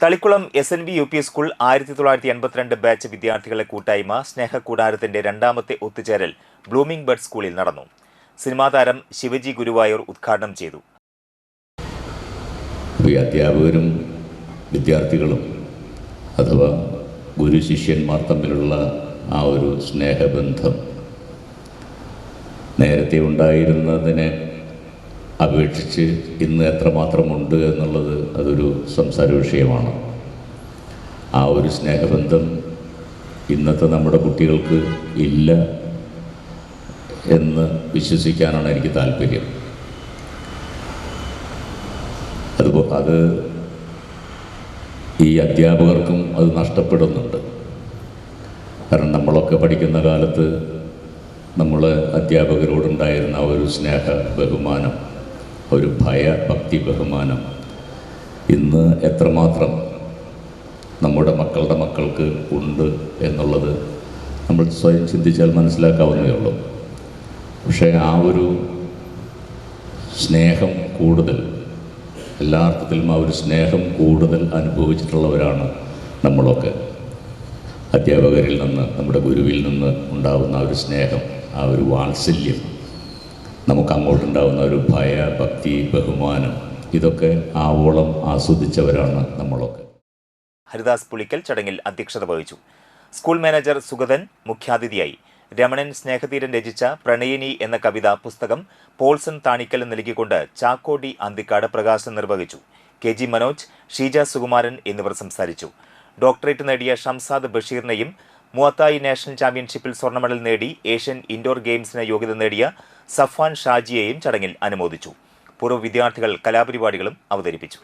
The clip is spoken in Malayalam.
Thalikulam S N B U P school ആയിരത്തി തൊള്ളായിരത്തി എൺപത്തിരണ്ട് ബാച്ച് വിദ്യാർത്ഥികളെ കൂട്ടായ്മ സ്നേഹകൂടാരത്തിന്റെ രണ്ടാമത്തെ ഒത്തുചേരൽ ബ്ലൂമിംഗ് ബർഡ് സ്കൂളിൽ നടന്നു. സിനിമാ താരം ശിവജി ഗുരുവായൂർ ഉദ്ഘാടനം ചെയ്തു. അധ്യാപകരും വിദ്യാർത്ഥികളും അഥവാ ഗുരു ശിഷ്യന്മാർ തമ്മിലുള്ള ആ ഒരു സ്നേഹബന്ധം നേരത്തെ ഉണ്ടായിരുന്നതിനെ അപേക്ഷിച്ച് ഇന്ന് എത്രമാത്രമുണ്ട് എന്നുള്ളത് അതൊരു സംസാര വിഷയമാണ്. ആ ഒരു സ്നേഹബന്ധം ഇന്നത്തെ നമ്മുടെ കുട്ടികൾക്ക് ഇല്ല എന്ന് വിശ്വസിക്കാനാണ് എനിക്ക് താല്പര്യം. അതുപോ അത് ഈ അധ്യാപകർക്കും അത് നഷ്ടപ്പെടുന്നുണ്ട്. കാരണം നമ്മളൊക്കെ പഠിക്കുന്ന കാലത്ത് നമ്മൾ അധ്യാപകരോടുണ്ടായിരുന്ന ആ ഒരു സ്നേഹ ബഹുമാനം ഒരു ഭയ ഭക്തി ബഹുമാനം. ഇന്ന് എത്രമാത്രം നമ്മുടെ മക്കളുടെ മക്കൾക്ക് ഉണ്ട് എന്നുള്ളത് നമ്മൾ സ്വയം ചിന്തിച്ചാൽ മനസ്സിലാക്കാവുന്നേ ഉള്ളൂ. പക്ഷേ ആ ഒരു സ്നേഹം കൂടുതൽ എല്ലാ അർത്ഥത്തിലും ആ ഒരു സ്നേഹം കൂടുതൽ അനുഭവിച്ചിട്ടുള്ളവരാണ് നമ്മളൊക്കെ. അധ്യാപകരിൽ നിന്ന് നമ്മുടെ ഗുരുവിൽ നിന്ന് ഉണ്ടാകുന്ന ആ ഒരു സ്നേഹം ആ ഒരു വാത്സല്യം നമുക്ക് അങ്ങോട്ടുണ്ടാകുന്ന ഒരു ഭയ ഭക്തി ബഹുമാനം. ഇതൊക്കെ ആവോളം ആസ്വദിച്ചവരാണ് നമ്മളൊക്കെ. ഹരിദാസ് പുളിക്കൽ ചടങ്ങിൽ അധ്യക്ഷത വഹിച്ചു. സ്കൂൾ മാനേജർ സുഗതൻ മുഖ്യാതിഥിയായി. രമണൻ സ്നേഹതീരൻ രചിച്ച പ്രണയിനി എന്ന കവിത പുസ്തകം പോൾസൺ താണിക്കൽ നൽകിക്കൊണ്ട് ചാക്കോടി അന്തിക്കാട് പ്രകാശനം നിർവഹിച്ചു. കെ ജി മനോജ് ഷീജ സുകുമാരൻ എന്നിവർ സംസാരിച്ചു. ഡോക്ടറേറ്റ് നേടിയ ഷംസാദ് ബഷീറിനെയും മുവത്തായി നാഷണൽ ചാമ്പ്യൻഷിപ്പിൽ സ്വർണ മെഡൽ നേടി ഏഷ്യൻ ഇൻഡോർ ഗെയിംസിന് യോഗ്യത നേടിയ സഫാൻ ഷാജിയെയും ചടങ്ങിൽ അനുമോദിച്ചു. പൂർവ വിദ്യാർത്ഥികൾ കലാപരിപാടികളും അവതരിപ്പിച്ചു.